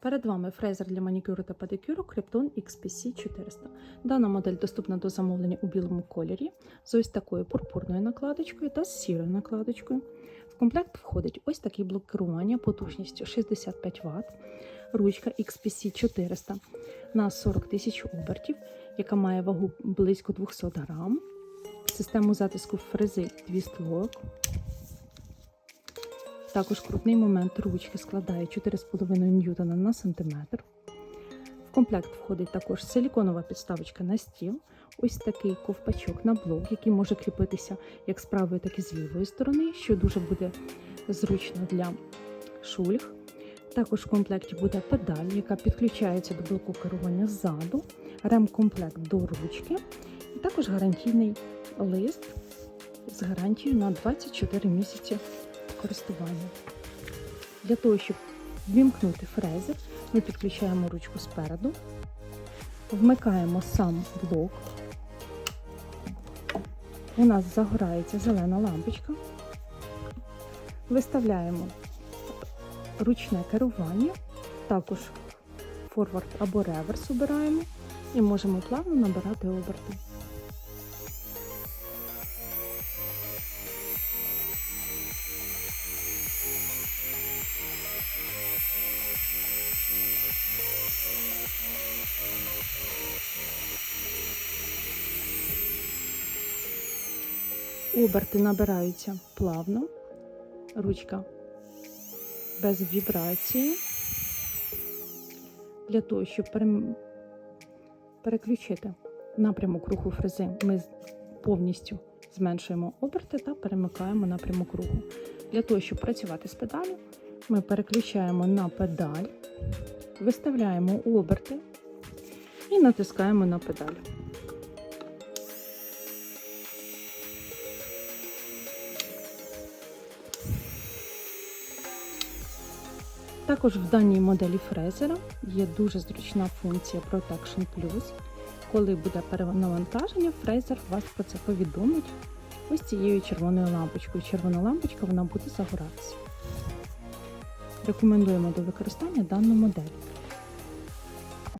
Перед вами фрезер для манікюру та педикюру Krypton XPC 400. Дана модель доступна до замовлення у білому кольорі з ось такою пурпурною накладочкою та з сірою накладочкою. В комплект входить ось такий блок керування потужністю 65 Вт, ручка XPC 400 на 40 тисяч обертів, яка має вагу близько 200 грам, систему затиску фрези твіст-лок, також крутний момент ручки складає 4,5 ньютона на сантиметр. В комплект входить також силіконова підставочка на стіл, ось такий ковпачок на блок, який може кріпитися як з правої, так і з лівої сторони, що дуже буде зручно для шульг. Також в комплекті буде педаль, яка підключається до блоку керування ззаду, ремкомплект до ручки, і також гарантійний лист з гарантією на 24 місяці користування. Для того, щоб вімкнути фрезер, ми підключаємо ручку спереду, вмикаємо сам блок. У нас загорається зелена лампочка. Виставляємо ручне керування, також форвард або реверс обираємо і можемо плавно набирати оберти. Оберти набираються плавно, ручка без вібрації. Для того, щоб переключити напрямок руху фрези, ми повністю зменшуємо оберти та перемикаємо напрямок руху. Для того, щоб працювати з педалю, ми переключаємо на педаль, виставляємо оберти і натискаємо на педаль. Також в даній моделі фрезера є дуже зручна функція Protection Plus. Коли буде перенавантаження, фрезер вас про це повідомить ось цією червоною лампочкою. Червона лампочка вона буде загоратися. Рекомендуємо до використання дану модель.